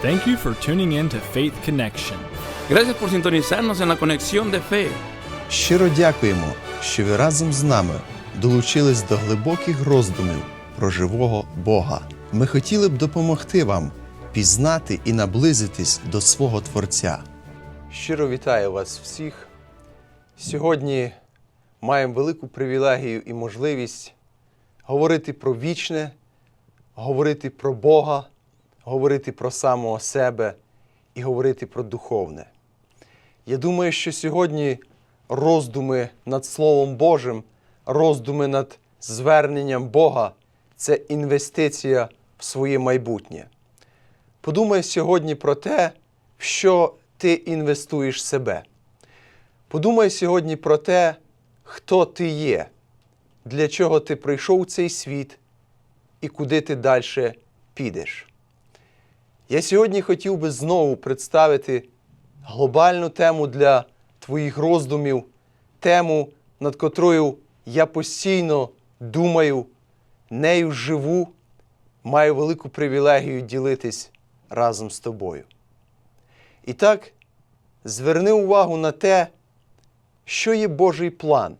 Thank you for tuning in to Faith Connection. Gracias por sintonizarnos en la conexión de fe. Щиро дякуємо, що ви разом з нами долучились до глибоких роздумів про живого Бога. Ми хотіли б допомогти вам пізнати і наблизитись до свого Творця. Щиро вітаю вас всіх. Сьогодні маємо велику привілегію і можливість говорити про вічне, говорити про Бога, говорити про самого себе і говорити про духовне. Я думаю, що сьогодні роздуми над Словом Божим, роздуми над зверненням Бога це інвестиція в своє майбутнє. Подумай сьогодні про те, в що ти інвестуєш в себе. Подумай сьогодні про те, хто ти є, для чого ти прийшов у цей світ і куди ти далі підеш. Я сьогодні хотів би знову представити глобальну тему для твоїх роздумів, тему, над котрою я постійно думаю, нею живу, маю велику привілегію ділитись разом з тобою. І так, зверни увагу на те, що є Божий план.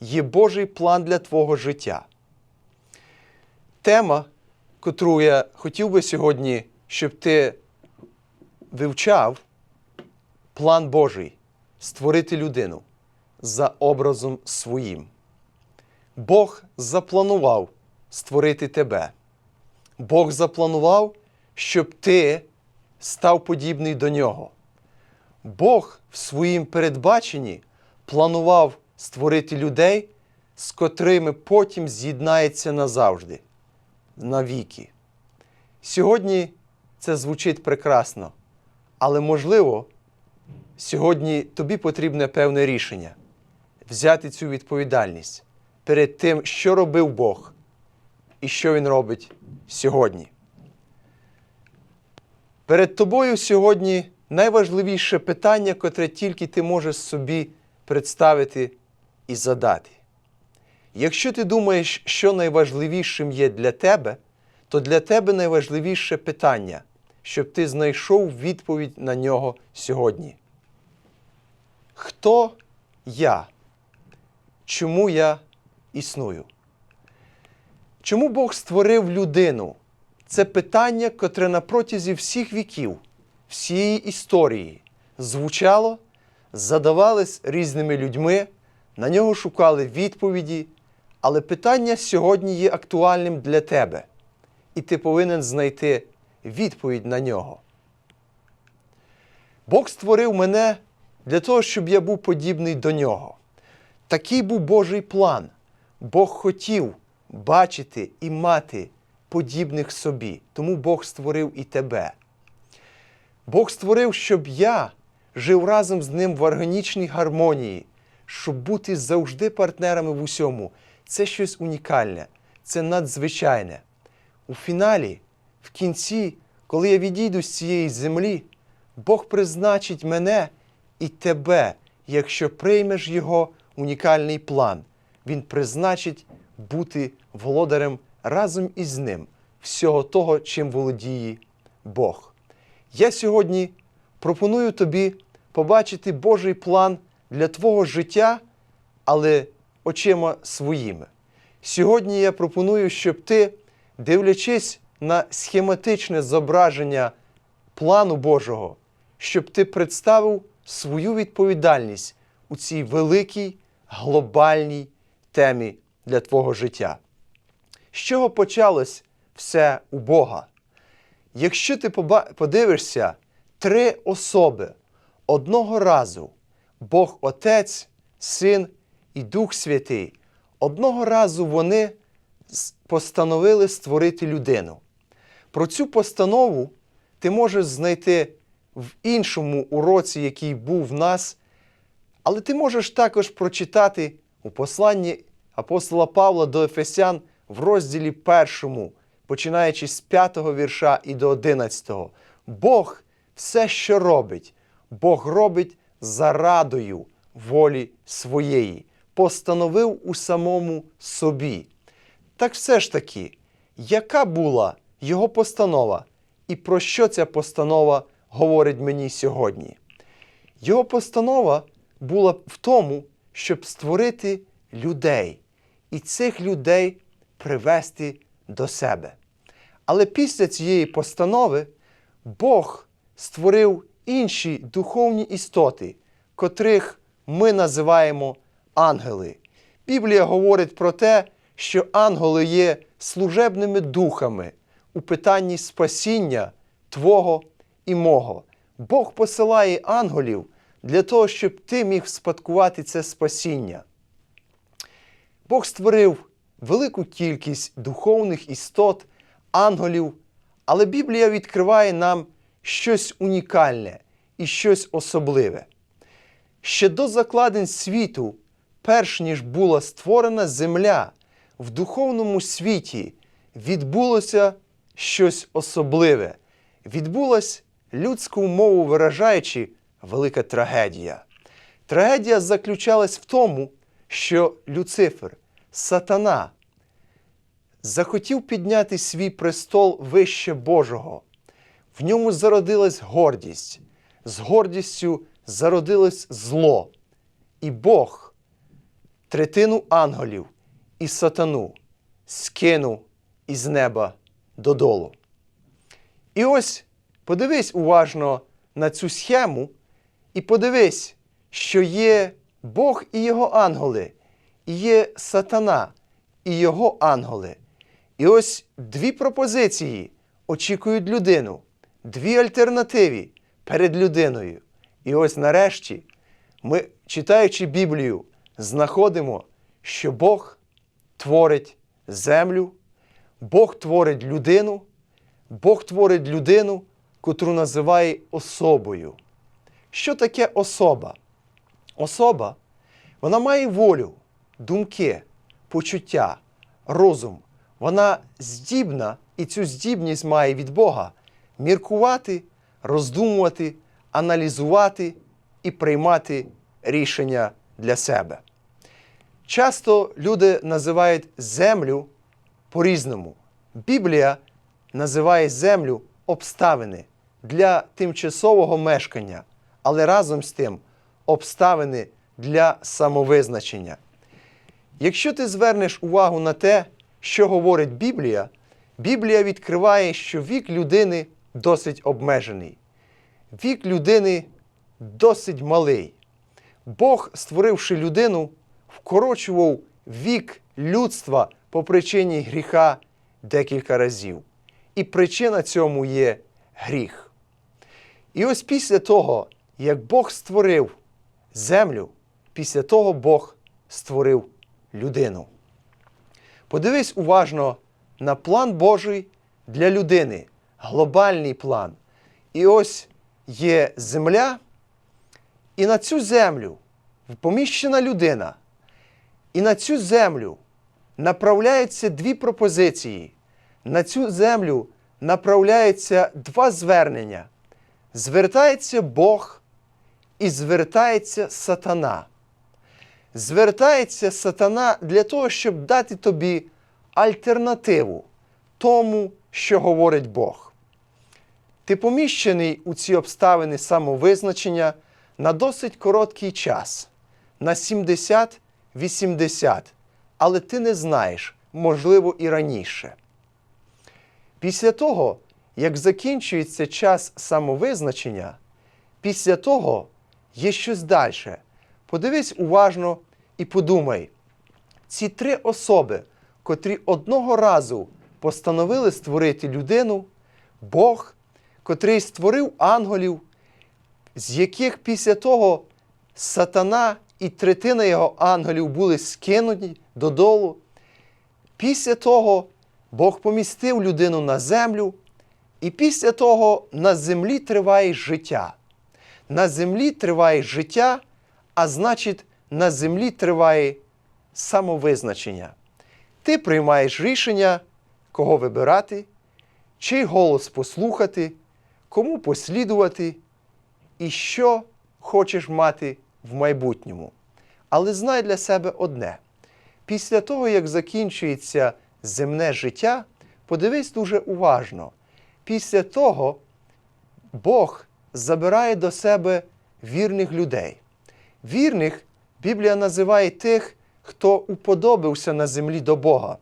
Є Божий план для твого життя. Тема, котру я хотів би сьогодні, щоб ти вивчав, план Божий створити людину за образом своїм. Бог запланував створити тебе. Бог запланував, щоб ти став подібний до нього. Бог в своїм передбаченні планував створити людей, з котрими потім з'єднається назавжди, навіки. Сьогодні це звучить прекрасно, але можливо, сьогодні тобі потрібне певне рішення взяти цю відповідальність перед тим, що робив Бог і що Він робить сьогодні. Перед тобою сьогодні найважливіше питання, котре тільки ти можеш собі представити і задати. Якщо ти думаєш, що найважливішим є для тебе, то для тебе найважливіше питання, щоб ти знайшов відповідь на нього сьогодні. Хто я? Чому я існую? Чому Бог створив людину? Це питання, котре на протязі всіх віків, всієї історії звучало, задавались різними людьми, на нього шукали відповіді, але питання сьогодні є актуальним для тебе, і ти повинен знайти відповідь на нього. Бог створив мене для того, щоб я був подібний до нього. Такий був Божий план. Бог хотів бачити і мати подібних собі. Тому Бог створив і тебе. Бог створив, щоб я жив разом з ним в органічній гармонії, щоб бути завжди партнерами в усьому. Це щось унікальне, це надзвичайне. У фіналі, в кінці, коли я відійду з цієї землі, Бог призначить мене і тебе, якщо приймеш Його унікальний план. Він призначить бути володарем разом із ним всього того, чим володіє Бог. Я сьогодні пропоную тобі побачити Божий план для твого життя, але очима своїми. Сьогодні я пропоную, щоб ти, дивлячись на схематичне зображення плану Божого, щоб ти представив свою відповідальність у цій великій глобальній темі для твого життя. З чого почалось все у Бога? Якщо ти подивишся три особи одного разу, Бог Отець, Син і Дух Святий, одного разу вони постановили створити людину. Про цю постанову ти можеш знайти в іншому уроці, який був в нас, але ти можеш також прочитати у посланні апостола Павла до Ефесян в розділі першому, починаючи з 5 вірша і до 11. Бог все, що робить, Бог робить зарадою волі своєї, постановив у самому собі. Так все ж таки, яка була його постанова, і про що ця постанова говорить мені сьогодні. Його постанова була в тому, щоб створити людей і цих людей привести до себе. Але після цієї постанови Бог створив інші духовні істоти, котрих ми називаємо ангели. Біблія говорить про те, що ангели є служебними духами у питанні спасіння Твого і мого. Бог посилає ангелів для того, щоб ти міг спадкувати це спасіння. Бог створив велику кількість духовних істот, ангелів, але Біблія відкриває нам щось унікальне і щось особливе. Ще до закладень світу, перш ніж була створена земля, в духовному світі відбулося щось особливе. Відбулась людську мову виражаючи велика трагедія. Трагедія заключалась в тому, що Люцифер, сатана, захотів підняти свій престол вище Божого. В ньому зародилась гордість, з гордістю зародилось зло. І Бог третину ангелів і сатану скинув із неба додолу. І ось подивись уважно на цю схему і подивись, що є Бог і його ангели, і є сатана і його ангели. І ось дві пропозиції очікують людину, дві альтернативи перед людиною. І ось нарешті ми, читаючи Біблію, знаходимо, що Бог творить землю, Бог творить людину, Бог творить людину, котру називає особою. Що таке особа? Особа вона має волю, думки, почуття, розум. Вона здібна і цю здібність має від Бога міркувати, роздумувати, аналізувати і приймати рішення для себе. Часто люди називають землю по-різному. Біблія називає землю обставини для тимчасового мешкання, але разом з тим обставини для самовизначення. Якщо ти звернеш увагу на те, що говорить Біблія, Біблія відкриває, що вік людини досить обмежений. Вік людини досить малий. Бог, створивши людину, вкорочував вік людства по причині гріха декілька разів. І причина цьому є гріх. І ось після того, як Бог створив землю, після того Бог створив людину. Подивись уважно на план Божий для людини, глобальний план. І ось є земля, і на цю землю поміщена людина. І на цю землю направляються дві пропозиції. На цю землю направляються два звернення. Звертається Бог і звертається сатана. Звертається сатана для того, щоб дати тобі альтернативу тому, що говорить Бог. Ти поміщений у ці обставини самовизначення на досить короткий час, на 70-80, але ти не знаєш, можливо, і раніше. Після того, як закінчується час самовизначення, після того є щось далі. Подивись уважно і подумай, ці три особи, котрі одного разу постановили створити людину, Бог, котрий створив ангелів, з яких після того сатана і третина його ангелів були скинуті додолу. Після того Бог помістив людину на землю, і після того на землі триває життя. На землі триває життя, а значить, на землі триває самовизначення. Ти приймаєш рішення, кого вибирати, чий голос послухати, кому послідувати і що хочеш мати в майбутньому. Але знай для себе одне: після того, як закінчується земне життя, подивись дуже уважно, після того Бог забирає до себе вірних людей. Вірних Біблія називає тих, хто уподобився на землі до Бога,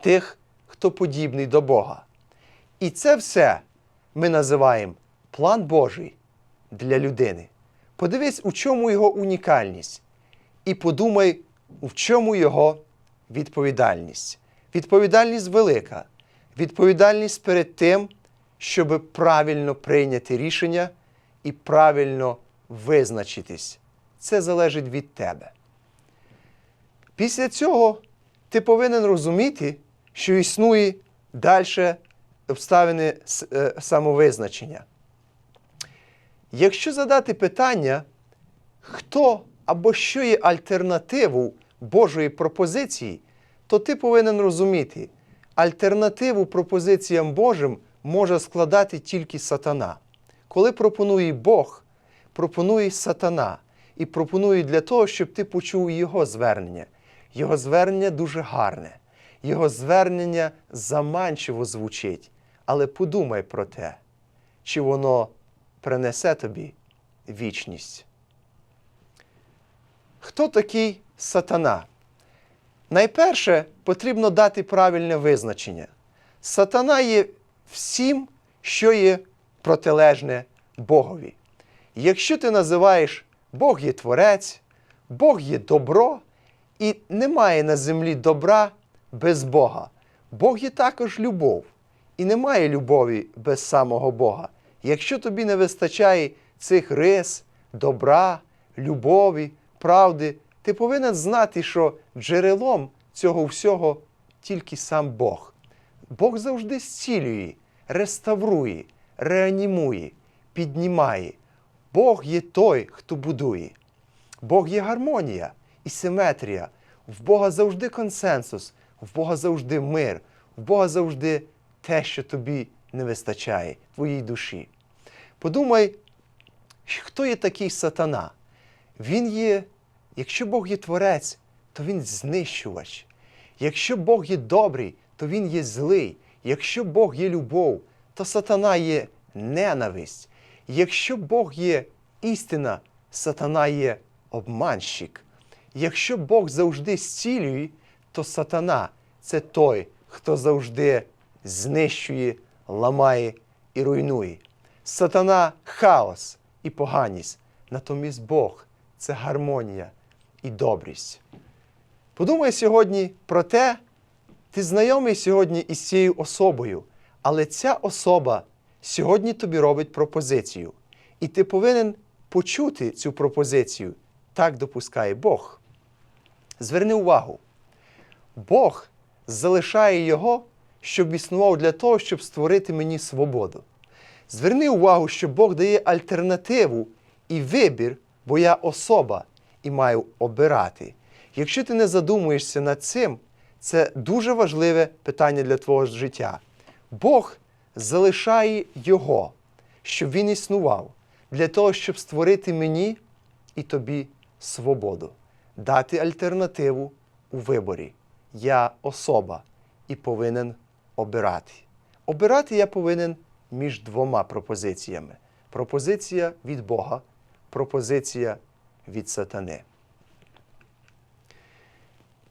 тих, хто подібний до Бога. І це все ми називаємо план Божий для людини. Подивись, у чому його унікальність, і подумай, у чому його відповідальність. Відповідальність велика. Відповідальність перед тим, щоб правильно прийняти рішення і правильно визначитись. Це залежить від тебе. Після цього ти повинен розуміти, що існує далі обставини е, самовизначення. Якщо задати питання, хто або що є альтернативу Божої пропозиції, то ти повинен розуміти, альтернативу пропозиціям Божим може складати тільки сатана. Коли пропонує Бог, пропонує сатана і пропонує для того, щоб ти почув його звернення. Його звернення дуже гарне, його звернення заманчиво звучить. Але подумай про те, чи воно принесе тобі вічність. Хто такий сатана? Найперше потрібно дати правильне визначення. Сатана є всім, що є протилежне Богові. Якщо ти називаєш Бог є творець, Бог є добро, і немає на землі добра без Бога. Бог є також любов, і немає любові без самого Бога. Якщо тобі не вистачає цих рис, добра, любові, правди, ти повинен знати, що джерелом цього всього тільки сам Бог. Бог завжди зцілює, реставрує, реанімує, піднімає. Бог є той, хто будує. Бог є гармонія і симетрія. В Бога завжди консенсус, в Бога завжди мир, в Бога завжди те, що тобі не вистачає, твоїй душі. Подумай, хто є такий сатана? Він є, якщо Бог є творець, то він знищувач. Якщо Бог є добрий, то він є злий. Якщо Бог є любов, то сатана є ненависть. Якщо Бог є істина, сатана є обманщик. Якщо Бог завжди зцілює, то сатана це той, хто завжди знищує, ламає і руйнує. Сатана хаос і поганість. Натомість Бог це гармонія і добрість. Подумай сьогодні про те, ти знайомий сьогодні із цією особою, але ця особа сьогодні тобі робить пропозицію. І ти повинен почути цю пропозицію. Так допускає Бог. Зверни увагу, Бог залишає його, щоб існував для того, щоб створити мені свободу. Зверни увагу, що Бог дає альтернативу і вибір, бо я особа і маю обирати. Якщо ти не задумуєшся над цим, це дуже важливе питання для твого життя. Бог залишає його, щоб він існував, для того, щоб створити мені і тобі свободу, дати альтернативу у виборі. Я особа і повинен обирати. Обирати я повинен між двома пропозиціями: пропозиція від Бога, пропозиція від сатани.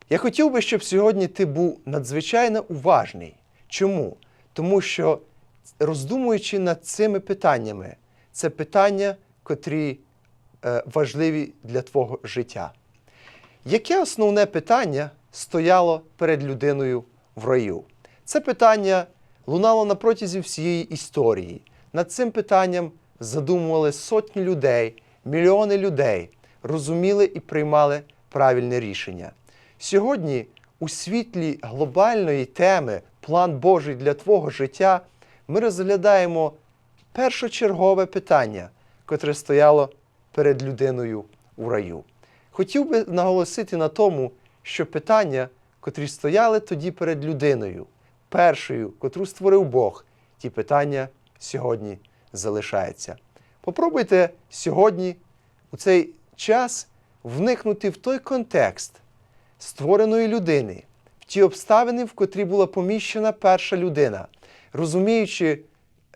Я хотів би, щоб сьогодні ти був надзвичайно уважний. Чому? Тому що, роздумуючи над цими питаннями, це питання, котрі е, важливі для твого життя. Яке основне питання стояло перед людиною в раю? Це питання лунало на протязі всієї історії. Над цим питанням задумували сотні людей, мільйони людей, розуміли і приймали правильне рішення. Сьогодні, у світлі глобальної теми План Божий для твого життя, ми розглядаємо першочергове питання, котре стояло перед людиною у раю. Хотів би наголосити на тому, що питання, котрі стояли тоді перед людиною, першою, котру створив Бог, ті питання сьогодні залишаються. Попробуйте сьогодні, у цей час, вникнути в той контекст створеної людини, в ті обставини, в котрі була поміщена перша людина, розуміючи,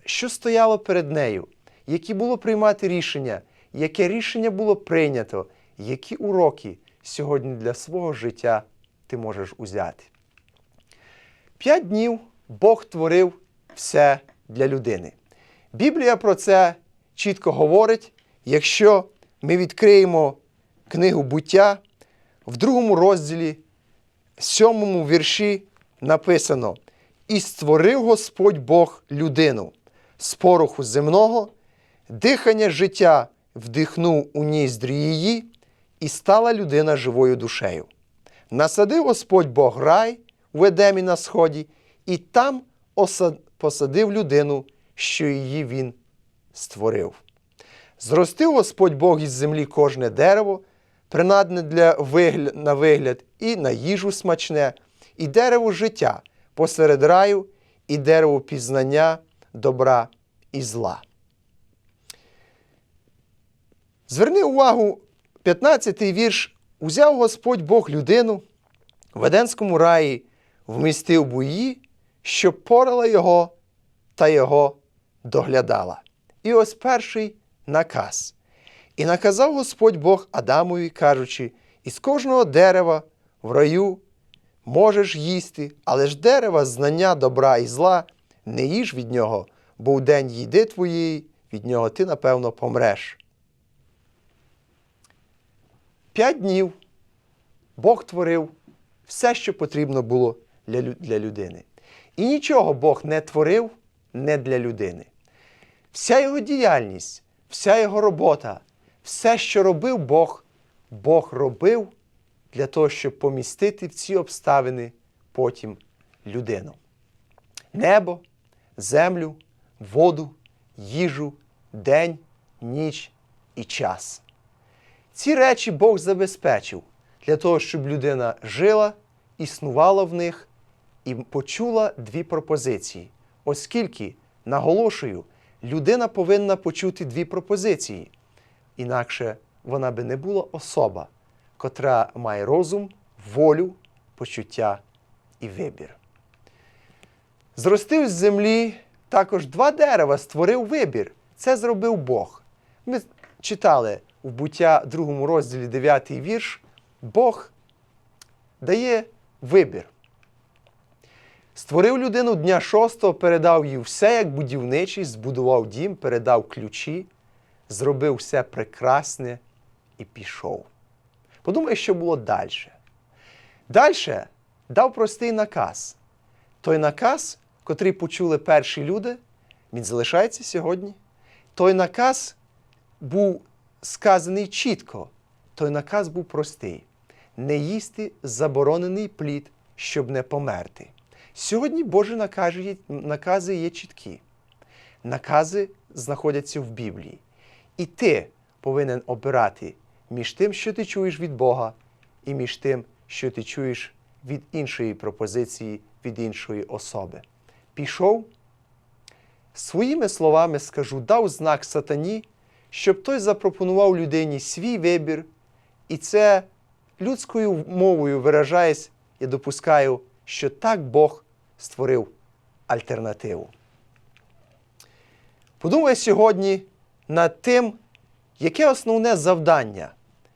що стояло перед нею, які було приймати рішення, яке рішення було прийнято, які уроки сьогодні для свого життя ти можеш узяти. П'ять днів Бог творив все для людини. Біблія про це чітко говорить, якщо ми відкриємо книгу буття в другому розділі, сьомому вірші написано: І створив Господь Бог людину з пороху земного, дихання життя вдихнув у ніздрі її, і стала людина живою душею. Насадив Господь Бог рай в Едемі на сході, і там оса- посадив людину, що її він створив. Зростив Господь Бог із землі кожне дерево, принадне для вигля... на вигляд, і на їжу смачне, і дерево життя посеред раю, і дерево пізнання добра і зла. Зверни увагу, 15-й вірш. Узяв Господь Бог людину в Еденському раї, вмістив бої, щоб порала його та його доглядала. І ось перший наказ. І наказав Господь Бог Адамові, кажучи, із кожного дерева в раю можеш їсти, але ж дерева знання добра і зла не їж від нього, бо в день їди твоєї, від нього ти, напевно, помреш. П'ять днів Бог творив все, що потрібно було для, людини. І нічого Бог не творив не для людини. Вся його діяльність, вся його робота, все, що робив Бог, Бог робив для того, щоб помістити в ці обставини потім людину. Небо, землю, воду, їжу, день, ніч і час. Ці речі Бог забезпечив для того, щоб людина жила, існувала в них і почула дві пропозиції. Оскільки, наголошую, людина повинна почути дві пропозиції, інакше вона би не була особа, котра має розум, волю, почуття і вибір. Зростив з землі також два дерева, створив вибір. Це зробив Бог. Ми читали в буття другому розділі 9 вірш. Бог дає вибір. Створив людину дня шостого, передав їй все як будівничий, збудував дім, передав ключі, зробив все прекрасне і пішов. Подумай, що було далі. Далі дав простий наказ. Той наказ, котрий почули перші люди, він залишається сьогодні. Той наказ був сказаний чітко. Той наказ був простий: не їсти заборонений плід, щоб не померти. Сьогодні Божі накази є, чіткі. Накази знаходяться в Біблії. І ти повинен обирати між тим, що ти чуєш від Бога, і між тим, що ти чуєш від іншої пропозиції, від іншої особи. Пішов, своїми словами скажу, дав знак сатані, щоб той запропонував людині свій вибір, і це людською мовою виражаясь, я допускаю, що так Бог створив альтернативу. Подумай сьогодні над тим, яке основне завдання,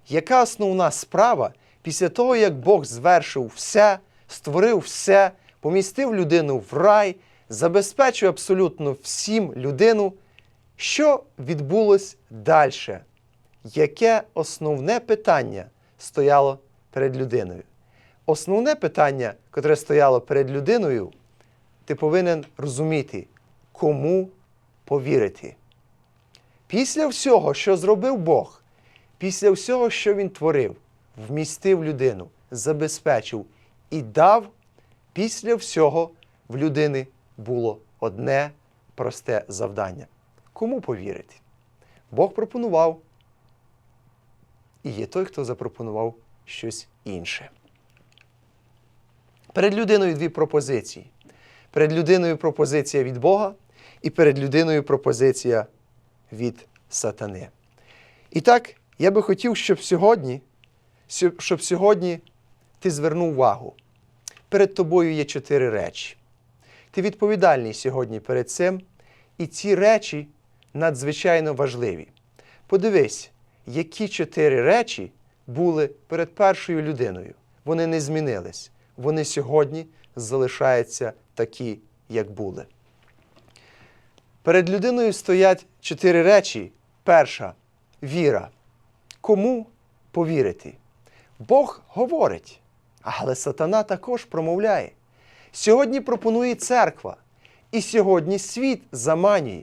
яка основна справа після того, як Бог звершив все, створив все, помістив людину в рай, забезпечив абсолютно всім людину, що відбулось далі? Яке основне питання стояло перед людиною? Основне питання, яке стояло перед людиною, ти повинен розуміти, кому повірити. Після всього, що зробив Бог, після всього, що Він творив, вмістив людину, забезпечив і дав, після всього в людини було одне просте завдання. Кому повірити? Бог пропонував, і є той, хто запропонував щось інше. Перед людиною дві пропозиції. Перед людиною пропозиція від Бога, і перед людиною пропозиція від сатани. І так, я би хотів, щоб сьогодні, щоб сьогодні ти звернув увагу. Перед тобою є чотири речі. Ти відповідальний сьогодні перед цим, І ці речі надзвичайно важливі. Подивись, які чотири речі були перед першою людиною. Вони не змінились. Вони сьогодні залишаються такі, як були. Перед людиною стоять чотири речі. Перша віра. Кому повірити? Бог говорить, але сатана також промовляє. Сьогодні пропонує церква, і сьогодні світ заманює.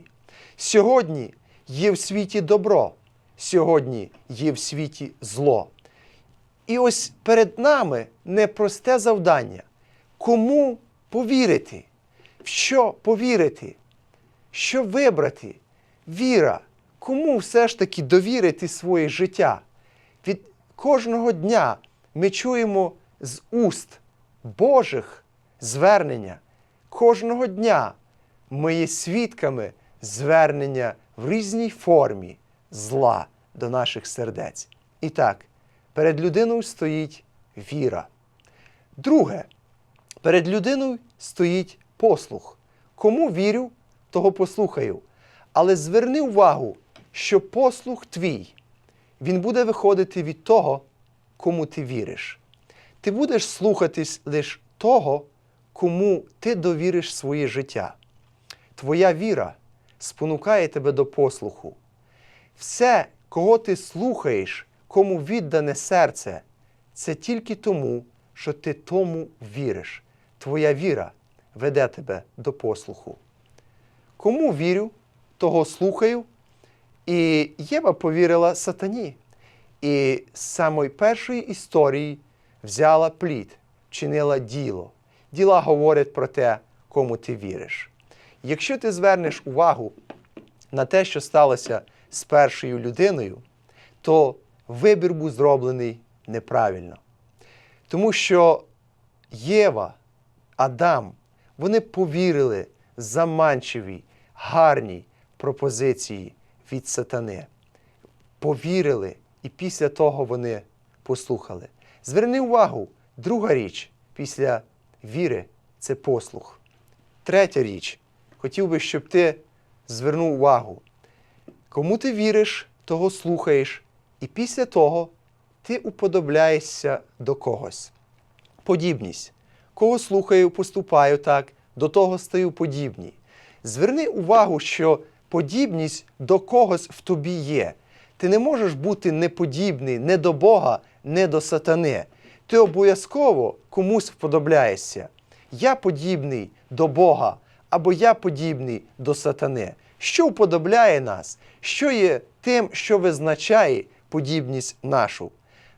Сьогодні є в світі добро, сьогодні є в світі зло. І ось перед нами непросте завдання. Кому повірити? В що повірити? Що вибрати? Віра. Кому все ж таки довірити своє життя? Від кожного дня ми чуємо з уст Божих звернення. Кожного дня ми є свідками звернення в різній формі зла до наших сердець. І так, перед людиною стоїть віра. Друге, перед людиною стоїть послух. Кому вірю, того послухаю. Але зверни увагу, що послух твій, він буде виходити від того, кому ти віриш. Ти будеш слухатись лише того, кому ти довіриш своє життя. Твоя віра спонукає тебе до послуху. Все, кого ти слухаєш, кому віддане серце, це тільки тому, що ти тому віриш. Твоя віра веде тебе до послуху. Кому вірю, того слухаю. І Єва повірила сатані. І з самої першої історії взяла плід, чинила діло. Діла говорять про те, кому ти віриш. Якщо ти звернеш увагу на те, що сталося з першою людиною, то вибір був зроблений неправильно. Тому що Єва, Адам, вони повірили заманчивій, гарній пропозиції від сатани. Повірили, і після того вони послухали. Зверни увагу, друга річ після віри це послух. Третя річ, хотів би, щоб ти звернув увагу. Кому ти віриш, того слухаєш, і після того ти уподобляєшся до когось. Подібність. Кого слухаю, поступаю так, до того стаю подібні. Зверни увагу, що подібність до когось в тобі є. Ти не можеш бути неподібний не до Бога, не до сатани. Ти обов'язково комусь вподобляєшся. Я подібний до Бога, або я подібний до сатани. Що вподобляє нас? Що є тим, що визначає подібність нашу?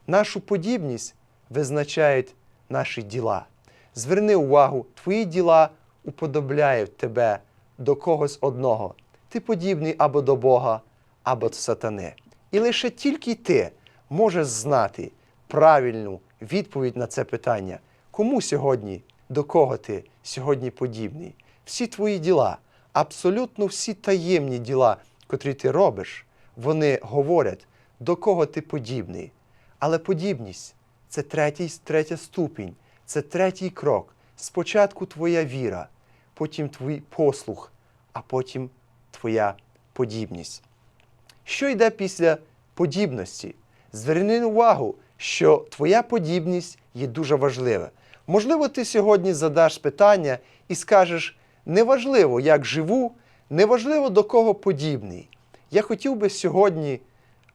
Нашу подібність визначають наші діла. Зверни увагу, твої діла уподобляють тебе до когось одного. Ти подібний або до Бога, або до сатани. І лише тільки ти можеш знати правильну відповідь на це питання, кому сьогодні, до кого ти сьогодні подібний. Всі твої діла, абсолютно всі таємні діла, котрі ти робиш, вони говорять, до кого ти подібний. Але подібність це третій, третя ступінь, це третій крок. Спочатку твоя віра, потім твій послух, а потім твоя подібність. Що йде після подібності? Зверни увагу, що твоя подібність є дуже важлива. Можливо, ти сьогодні задаш питання і скажеш: неважливо, як живу, неважливо до кого подібний. Я хотів би сьогодні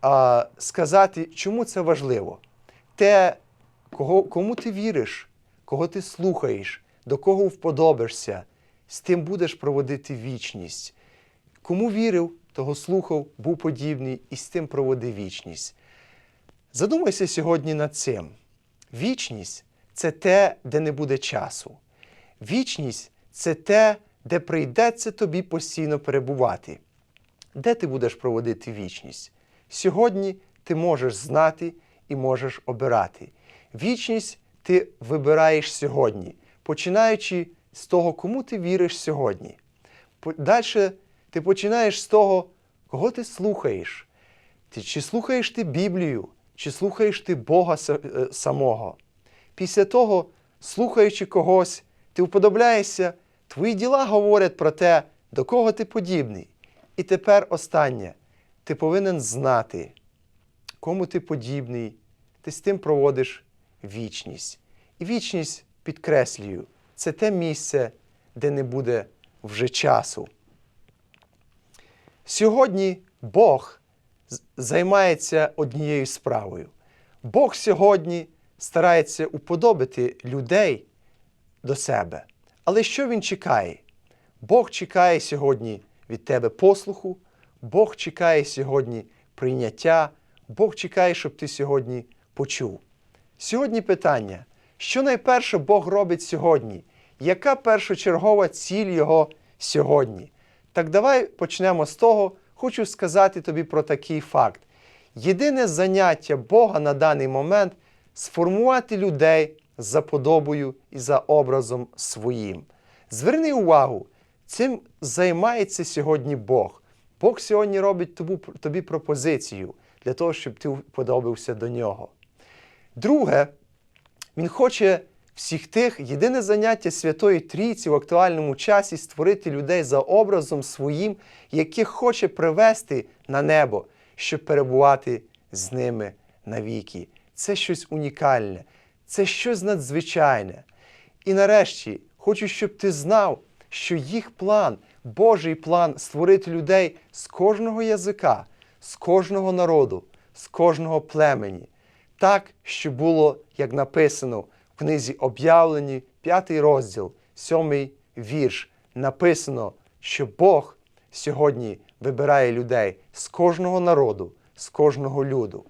а, сказати, чому це важливо. Те, кого, кому ти віриш, кого ти слухаєш, до кого вподобишся, з тим будеш проводити вічність. Кому вірив, того слухав, був подібний і з тим проводив вічність. Задумайся сьогодні над цим. Вічність це те, де не буде часу. Вічність це те, де прийдеться тобі постійно перебувати. Де ти будеш проводити вічність? Сьогодні ти можеш знати і можеш обирати. Вічність ти вибираєш сьогодні, починаючи з того, кому ти віриш сьогодні. Далі ти починаєш з того, кого ти слухаєш. Чи слухаєш ти Біблію, чи слухаєш ти Бога е, самого. Після того, слухаючи когось, ти вподобляєшся, твої діла говорять про те, до кого ти подібний. І тепер останнє. Ти повинен знати, кому ти подібний, ти з тим проводиш вічність. І вічність, підкреслюю, це те місце, де не буде вже часу. Сьогодні Бог займається однією справою. Бог сьогодні старається уподобити людей до себе. Але що він чекає? Бог чекає сьогодні від тебе послуху, Бог чекає сьогодні прийняття, Бог чекає, щоб ти сьогодні почув. Сьогодні питання: що найперше Бог робить сьогодні? Яка першочергова ціль Його сьогодні? Так давай почнемо з того, хочу сказати тобі про такий факт. Єдине заняття Бога на даний момент сформувати людей за подобою і за образом своїм. Зверни увагу, цим займається сьогодні Бог. Бог сьогодні робить тобі, пропозицію для того, щоб ти подобався до нього. Друге, він хоче всіх тих, єдине заняття Святої Трійці в актуальному часі створити людей за образом своїм, яких хоче привести на небо, щоб перебувати з ними навіки. Це щось унікальне, це щось надзвичайне. І нарешті хочу, щоб ти знав, що їх план, Божий план створити людей з кожного язика, з кожного народу, з кожного племені. Так, що було, як написано в книзі Об'явлені, 5 розділ, 7 вірш. Написано, що Бог сьогодні вибирає людей з кожного народу, з кожного люду.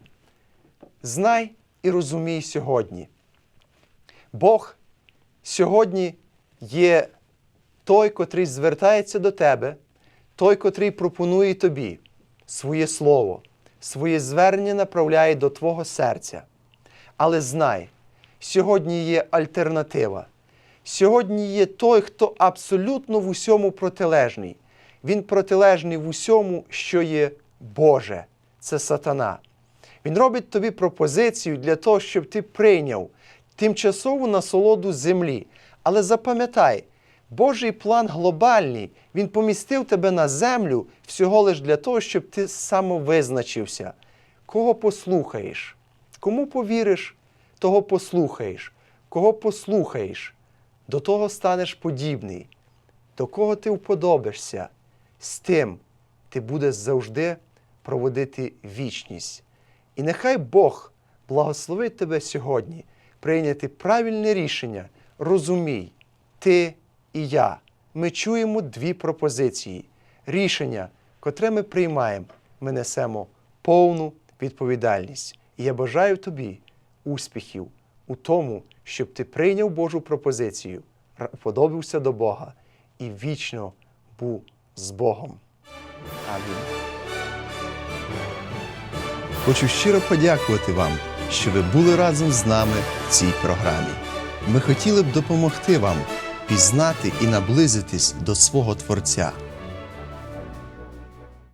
Знай і розумій сьогодні. Бог сьогодні є той, котрий звертається до тебе, той, котрий пропонує тобі своє слово, своє звернення направляє до твого серця. Але знай, сьогодні є альтернатива. Сьогодні є той, хто абсолютно в усьому протилежний. Він протилежний в усьому, що є Боже. Це сатана. Він робить тобі пропозицію для того, щоб ти прийняв тимчасову насолоду землі. Але запам'ятай, Божий план глобальний, Він помістив тебе на землю всього лиш для того, щоб ти самовизначився. Кого послухаєш? Кому повіриш, того послухаєш. Кого послухаєш, до того станеш подібний. До кого ти вподобишся, з тим ти будеш завжди проводити вічність. І нехай Бог благословить тебе сьогодні прийняти правильне рішення. Розумій, ти і я. Ми чуємо дві пропозиції. Рішення, котре ми приймаємо, ми несемо повну відповідальність. І я бажаю тобі успіхів у тому, щоб ти прийняв Божу пропозицію, подобався до Бога і вічно був з Богом. Амінь. Хочу щиро подякувати вам, що ви були разом з нами в цій програмі. Ми хотіли б допомогти вам пізнати і наблизитись до свого Творця.